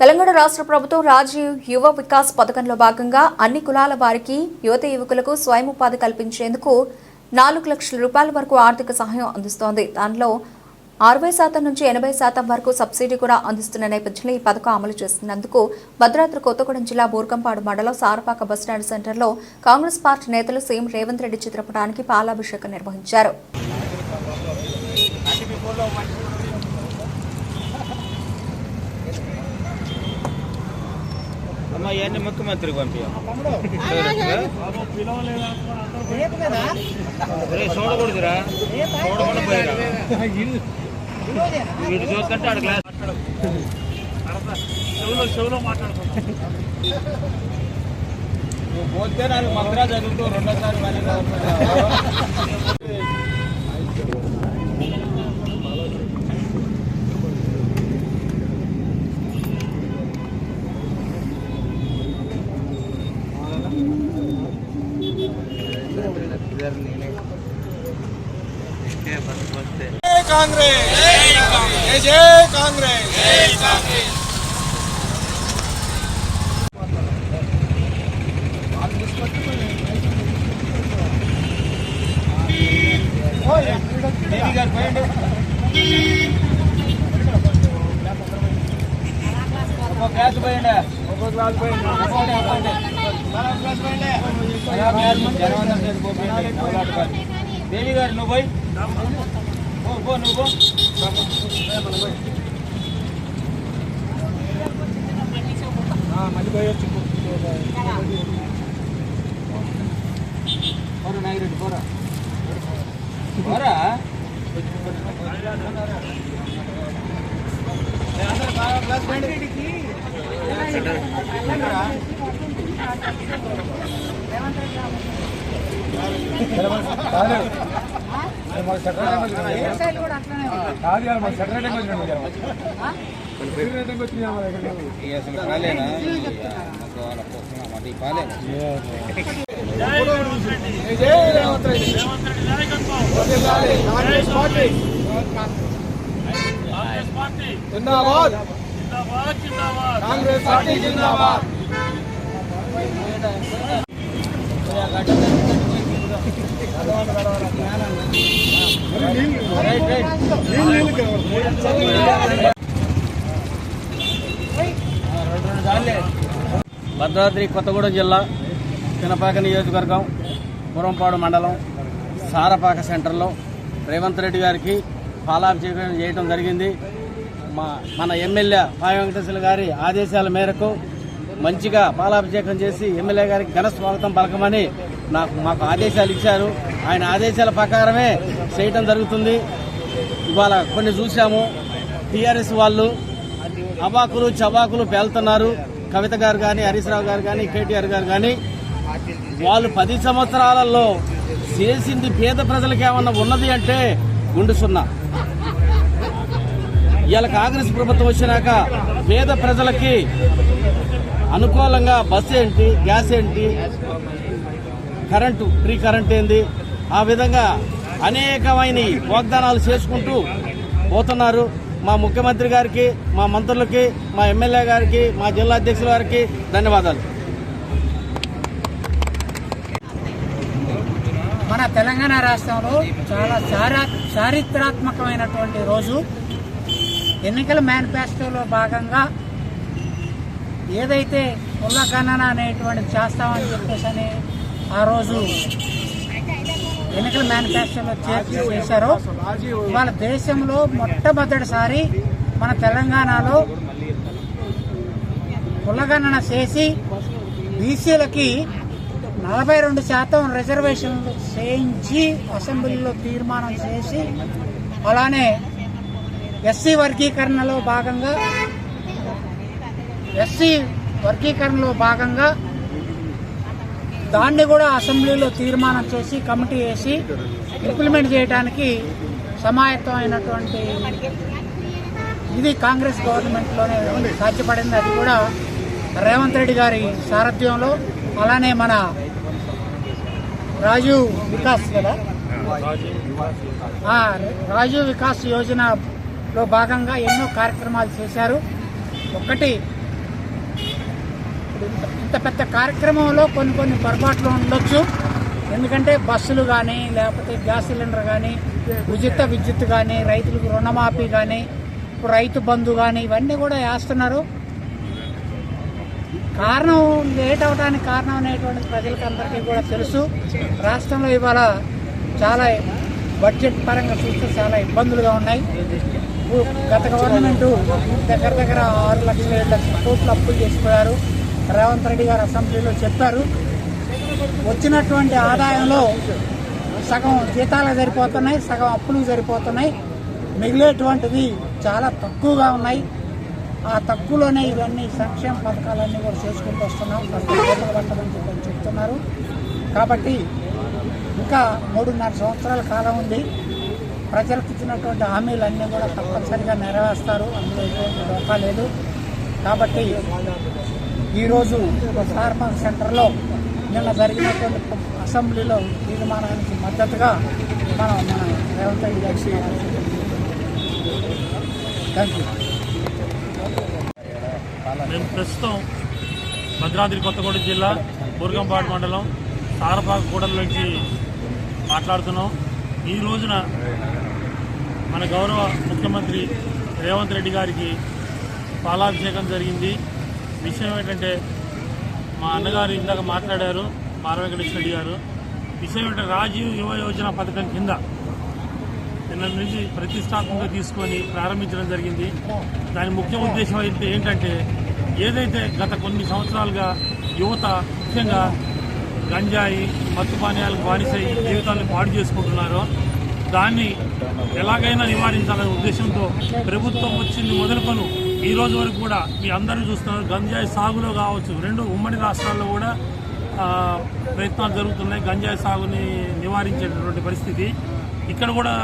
తెలంగాణ రాష్ట్ర ప్రభుత్వం రాజీవ్ యువ వికాస్ పథకంలో భాగంగా అన్ని కులాల వారికి యువత యువకులకు స్వయం ఉపాధి కల్పించేందుకు నాలుగు లక్షల రూపాయల వరకు ఆర్థిక సహాయం అందిస్తోంది. దానిలో అరవై శాతం నుంచి ఎనభై శాతం వరకు సబ్సిడీ కూడా అందిస్తున్న నేపథ్యంలో ఈ పథకం అమలు చేస్తున్నందుకు భద్రాద్రి కొత్తగూడెం జిల్లా బూర్గంపాడు మండలం సారపాక బస్టాండ్ సెంటర్లో కాంగ్రెస్ పార్టీ నేతలు సీఎం రేవంత్ రెడ్డి చిత్రపటానికి పాలాభిషేకం నిర్వహించారు. అమ్మ ఇవన్నీ ముఖ్యమంత్రికి పంపించాం చూడకూడదురా. చూడకుండా పోయిరా వీడు చూస్తుంటే ఆడ గ్లాస్ నువ్వు పోతే నాకు మంత్రా చదువుతూ రెండోసారి మళ్ళీ కాంగ్రెస్. జై జై కాంగ్రెస్. పోయండి ఒక గ్లాస్ పోయండి ఒక గ్లాస్ పోయండి గ్లాస్ పోయండి. దేవి గారు నువ్వు పోయి పో, పో నువ్వు పో. పోరా నాగిరెడ్డి పోరా పోరా ఈ అసలు పాలేనా మాకు వాళ్ళ కోసం మాట ఈ పాలేనా జై జై రేవంత్ రెడ్డి వర్ధిల్లాలి. కాంగ్రెస్ పార్టీ జిందాబాద్ కాంగ్రెస్ పార్టీ జిందాబాద్ రైట్ రైట్ భద్రాద్రి కొత్తగూడెం జిల్లా పినపాక నియోజకవర్గం పురంపాడు మండలం సారపాక సెంటర్లో రేవంత్ రెడ్డి గారికి పాలాభిషేకం చేయడం జరిగింది. మా మన ఎమ్మెల్యే పాయ వెంకటేశ్వర గారి ఆదేశాల మేరకు మంచిగా పాలాభిషేకం చేసి ఎమ్మెల్యే గారికి ఘన స్వాగతం పలకమని నాకు మాకు ఆదేశాలు ఇచ్చారు. ఆయన ఆదేశాల ప్రకారమే చేయటం జరుగుతుంది. ఇవాళ కొన్ని చూసాము టీఆర్ఎస్ వాళ్ళు అవాకులు చవాకులు పేలుతున్నారు. కవిత గారు కానీ హరీష్ రావు గారు కానీ కేటీఆర్ గారు కానీ వాళ్ళు పది సంవత్సరాలలో చేసింది పేద ప్రజలకు ఏమన్నా ఉన్నది అంటే గుండు సున్నా. ఇవాళ కాంగ్రెస్ ప్రభుత్వం వచ్చినాక పేద ప్రజలకి అనుకూలంగా బస్సు ఏంటి గ్యాస్ ఏంటి కరెంటు ఫ్రీ కరెంట్ ఏంది? ఆ విధంగా అనేకమైన వాగ్దానాలు చేసుకుంటూ పోతున్నారు. మా ముఖ్యమంత్రి గారికి మా మంత్రులకి మా ఎమ్మెల్యే గారికి మా జిల్లా అధ్యక్షుల గారికి ధన్యవాదాలు. మన తెలంగాణ రాష్ట్రంలో చాలా చారా చారిత్రాత్మకమైనటువంటి రోజు. ఎన్నికల మేనిఫెస్టోలో భాగంగా ఏదైతే కులగణన అనేటువంటిది చేస్తామని చెప్పేసి అని ఆ రోజు ఎన్నికల మేనిఫెస్టోలో చేర్చి చేశారో ఇవాళ దేశంలో మొట్టమొదటిసారి మన తెలంగాణలో కులగణన చేసి బీసీలకి నలభై రెండు శాతం రిజర్వేషన్లు చేయించి అసెంబ్లీలో తీర్మానం చేసి అలానే ఎస్సీ వర్గీకరణలో భాగంగా ఎస్సీ వర్గీకరణలో భాగంగా దాన్ని కూడా అసెంబ్లీలో తీర్మానం చేసి కమిటీ వేసి ఇంప్లిమెంట్ చేయడానికి సమాయత్తమైనటువంటి ఇది కాంగ్రెస్ గవర్నమెంట్లోనే సాధ్యపడింది. అది కూడా రేవంత్ రెడ్డి గారి సారథ్యంలో. అలానే మన రాజీవ్ వికాస్ కదా? రాజీవ్ వికాస్ యోజనలో భాగంగా ఎన్నో కార్యక్రమాలు చేశారు. ఒకటి ఇంత ఇంత పెద్ద కార్యక్రమంలో కొన్ని కొన్ని పొరపాట్లు ఉండొచ్చు. ఎందుకంటే బస్సులు కానీ లేకపోతే గ్యాస్ సిలిండర్ కానీ ఉచిత విద్యుత్ కానీ రైతులకు రుణమాఫీ కానీ ఇప్పుడు రైతు బంధు కానీ ఇవన్నీ కూడా వేస్తున్నారు. కారణం లేట్ అవడానికి కారణం అనేటువంటిది ప్రజలకు అందరికీ కూడా తెలుసు. రాష్ట్రంలో ఇవాళ చాలా బడ్జెట్ పరంగా చూస్తే చాలా ఇబ్బందులుగా ఉన్నాయి. గత గవర్నమెంట్ దగ్గర దగ్గర ఆరు లక్షల ఏడు లక్షల కోట్లు అప్పులు చేసిపోయారు రేవంత్ రెడ్డి గారు అసెంబ్లీలో చెప్పారు. వచ్చినటువంటి ఆదాయంలో సగం జీతాలకు సరిపోతున్నాయి సగం అప్పులు సరిపోతున్నాయి. మిగిలేటువంటిది చాలా తక్కువగా ఉన్నాయి. ఆ తక్కువలోనే ఇవన్నీ సంక్షేమ పథకాలన్నీ కూడా చేసుకుంటూ వస్తున్నాం. పట్టమని చెప్తున్నారు. కాబట్టి ఇంకా మూడున్నర సంవత్సరాల కాలం ఉంది. ప్రజలకు ఇచ్చినటువంటి హామీలన్నీ కూడా తప్పనిసరిగా నెరవేరుస్తారు. అందులో ఎటువంటి లోపాలేదు కాబట్టి ఈరోజు ఫార్మర్ సెంటర్లో నిన్న జరిగినటువంటి అసెంబ్లీలో తీర్మానానికి మద్దతుగా మనం మన రేవంత్ రెడ్డి గారికి థ్యాంక్ యూ మేము ప్రస్తుతం భద్రాద్రి కొత్తగూడెం జిల్లా బుర్గంపాడు మండలం సారపాక నుంచి మాట్లాడుతున్నాం. ఈ రోజున మన గౌరవ ముఖ్యమంత్రి రేవంత్ రెడ్డి గారికి పాలాభిషేకం జరిగింది. విషయం ఏంటంటే మా అన్నగారు ఇందాక మాట్లాడారు మారవెంకటేశ్వర రెడ్డి గారు. విషయం ఏంటంటే రాజీవ్ యువ యోజన పథకం కింద నిన్న నుంచి ప్రతిష్టాత్మకంగా తీసుకొని ప్రారంభించడం జరిగింది. దాని ముఖ్య ఉద్దేశం అయితే ఏంటంటే ఏదైతే గత కొన్ని సంవత్సరాలుగా యువత ముఖ్యంగా గంజాయి మత్తు పానీయాలకు బానిసై జీవితాన్ని పాడు చేసుకుంటున్నారో దాన్ని ఎలాగైనా నివారించాలనే ఉద్దేశంతో ప్రభుత్వం వచ్చింది మొదలుకొను. ఈ రోజు వరకు కూడా మీ అందరూ చూస్తున్నారు. గంజాయి సాగులో కావచ్చు రెండు ఉమ్మడి రాష్ట్రాల్లో కూడా ప్రయత్నాలు జరుగుతున్నాయి. గంజాయి సాగుని నివారించేటటువంటి పరిస్థితి. ఇక్కడ కూడా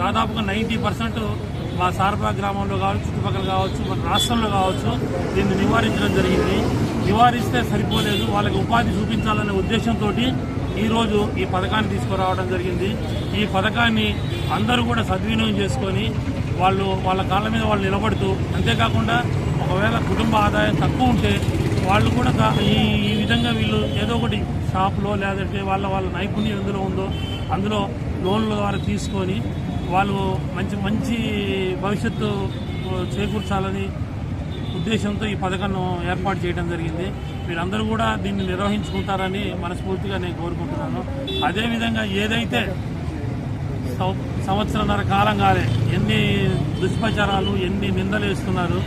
దాదాపుగా నైంటీ పర్సెంట్ మా సారపా గ్రామంలో కావచ్చు చుట్టుపక్కల కావచ్చు మన రాష్ట్రంలో కావచ్చు దీన్ని నివారించడం జరిగింది. నివారిస్తే సరిపోలేదు. వాళ్ళకి ఉపాధి చూపించాలనే ఉద్దేశంతో ఈరోజు ఈ పథకాన్ని తీసుకురావడం జరిగింది. ఈ పథకాన్ని అందరూ కూడా సద్వినియోగం చేసుకొని వాళ్ళు వాళ్ళ కాళ్ళ మీద వాళ్ళు నిలబడుతూ అంతేకాకుండా ఒకవేళ కుటుంబ ఆదాయం తక్కువ ఉంటే వాళ్ళు కూడా ఈ ఈ విధంగా వీళ్ళు ఏదో ఒకటి షాప్లో లేదంటే వాళ్ళ వాళ్ళ నైపుణ్యం ఎందులో ఉందో అందులో లోన్ల ద్వారా తీసుకొని వాళ్ళు మంచి మంచి భవిష్యత్తు చేకూర్చాలని ఉద్దేశంతో ఈ పథకాన్ని ఏర్పాటు చేయడం జరిగింది. మీరందరూ కూడా దీన్ని నిర్వహించుకుంటారని మనస్ఫూర్తిగా నేను కోరుకుంటున్నాను. అదేవిధంగా ఏదైతే సం- సంవత్సరంన్నర కాలం కాలే. ఎన్ని దుష్ప్రచారాలు ఎన్ని నిందలు వేస్తున్నారు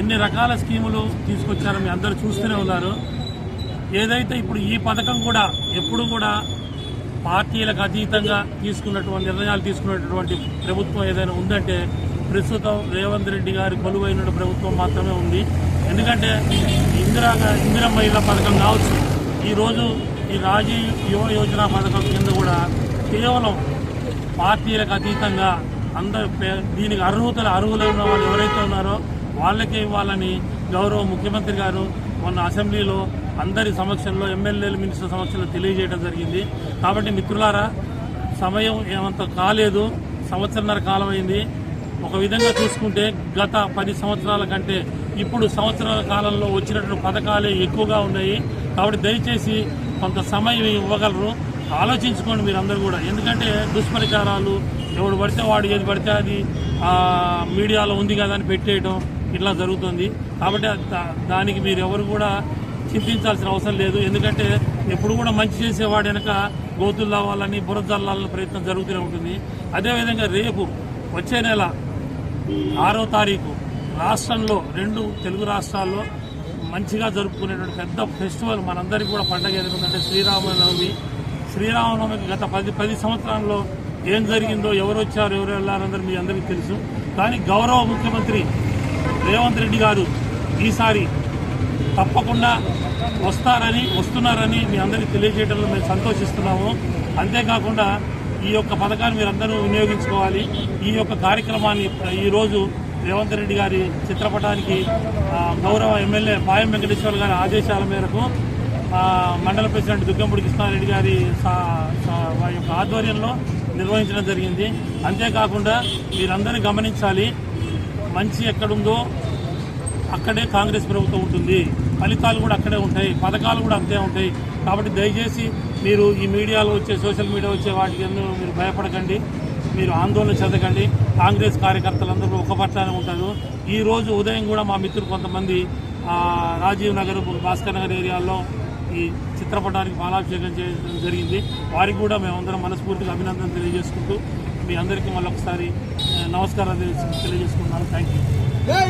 ఎన్ని రకాల స్కీములు తీసుకొచ్చారో మీ అందరూ చూస్తూనే ఉన్నారు. ఏదైతే ఇప్పుడు ఈ పథకం కూడా ఎప్పుడు కూడా పార్టీలకు అతీతంగా తీసుకున్నటువంటి నిర్ణయాలు తీసుకున్నటువంటి ప్రభుత్వం ఏదైనా ఉందంటే ప్రస్తుతం రేవంత్ రెడ్డి గారి కొలువైన ప్రభుత్వం మాత్రమే ఉంది. ఎందుకంటే ఇందిరా ఇందిరా మహిళా పథకం కావచ్చు. ఈరోజు ఈ రాజీవ్ యువ యోజన పథకం కింద కూడా కేవలం పార్టీలకు అతీతంగా అందరు పే- దీనికి అర్హతలు అర్హులైన వాళ్ళు ఎవరైతే ఉన్నారో వాళ్ళకే ఇవ్వాలని గౌరవ ముఖ్యమంత్రి గారు మొన్న అసెంబ్లీలో అందరి సమక్షంలో ఎమ్మెల్యేలు మినిస్టర్ సమక్షంలో తెలియజేయడం జరిగింది. కాబట్టి మిత్రులారా సమయం ఏమంత కాలేదు. సంవత్సరంన్నర కాలం అయింది. ఒక విధంగా చూసుకుంటే గత పది సంవత్సరాల కంటే ఇప్పుడు సంవత్సరాల కాలంలో వచ్చినటువంటి పథకాలే ఎక్కువగా ఉన్నాయి. కాబట్టి దయచేసి కొంత సమయం ఇవ్వగలరు. ఆలోచించుకోండి మీరందరూ కూడా. ఎందుకంటే దుష్పరికారాలు ఎవడు పడితే వాడు ఏది పడితే అది మీడియాలో ఉంది కదా అని పెట్టేయడం ఇట్లా జరుగుతుంది. కాబట్టి దా- దానికి మీరు ఎవరు కూడా చింతించాల్సిన అవసరం లేదు. ఎందుకంటే ఎప్పుడు కూడా మంచి చేసేవాడు వెనక గోతులు రావాలని బురద జల్లాలని ప్రయత్నం జరుగుతూనే ఉంటుంది. అదేవిధంగా రేపు వచ్చే నెల ఆరో తారీఖు రాష్ట్రంలో రెండు తెలుగు రాష్ట్రాల్లో మంచిగా జరుపుకునేటువంటి పెద్ద ఫెస్టివల్ మనందరికీ కూడా పండగ ఎదుగుతుందంటే శ్రీరామనవమి శ్రీరామనవమికి గత పది పది సంవత్సరాల్లో ఏం జరిగిందో ఎవరు వచ్చారు ఎవరు వెళ్ళారన్నది మీ అందరికీ తెలుసు. కానీ గౌరవ ముఖ్యమంత్రి రేవంత్ రెడ్డి గారు ఈసారి తప్పకుండా వస్తారని వస్తున్నారని మీ అందరికీ తెలియజేయడంలో మేము సంతోషిస్తున్నాము. అంతేకాకుండా ఈ యొక్క పథకాన్ని మీరందరూ వినియోగించుకోవాలి. ఈ యొక్క కార్యక్రమాన్ని ఈరోజు రేవంత్ రెడ్డి గారి చిత్రపటానికి గౌరవ ఎమ్మెల్యే పాయం వెంకటేశ్వర గారి ఆదేశాల మేరకు మండల ప్రెసిడెంట్ దుగ్గంపూడి కృష్ణారెడ్డి గారి సా- వారి యొక్క ఆధ్వర్యంలో నిర్వహించడం జరిగింది. అంతేకాకుండా మీరందరూ గమనించాలి మంచి ఎక్కడుందో అక్కడే కాంగ్రెస్ ప్రభుత్వం ఉంటుంది. ఫలితాలు కూడా అక్కడే ఉంటాయి పథకాలు కూడా అంతే ఉంటాయి. కాబట్టి దయచేసి మీరు ఈ మీడియాలో వచ్చే సోషల్ మీడియా వచ్చే వాటికి ఎందుకు మీరు భయపడకండి మీరు ఆందోళన చెందకండి. కాంగ్రెస్ కార్యకర్తలందరూ ఒక పట్లనే ఉంటారు. ఈ రోజు ఉదయం కూడా మా మిత్రులు కొంతమంది రాజీవ్ నగర్ భాస్కర్ నగర్ ఏరియాలో ఈ చిత్రపటానికి మాలాభిషేకం చేయడం జరిగింది. వారికి కూడా మేమందరం మనస్ఫూర్తిగా అభినందన తెలియజేసుకుంటూ మీ అందరికీ మళ్ళొకసారి ఒకసారి నమస్కారాలు తెలియజేసుకుంటున్నాను. Thank you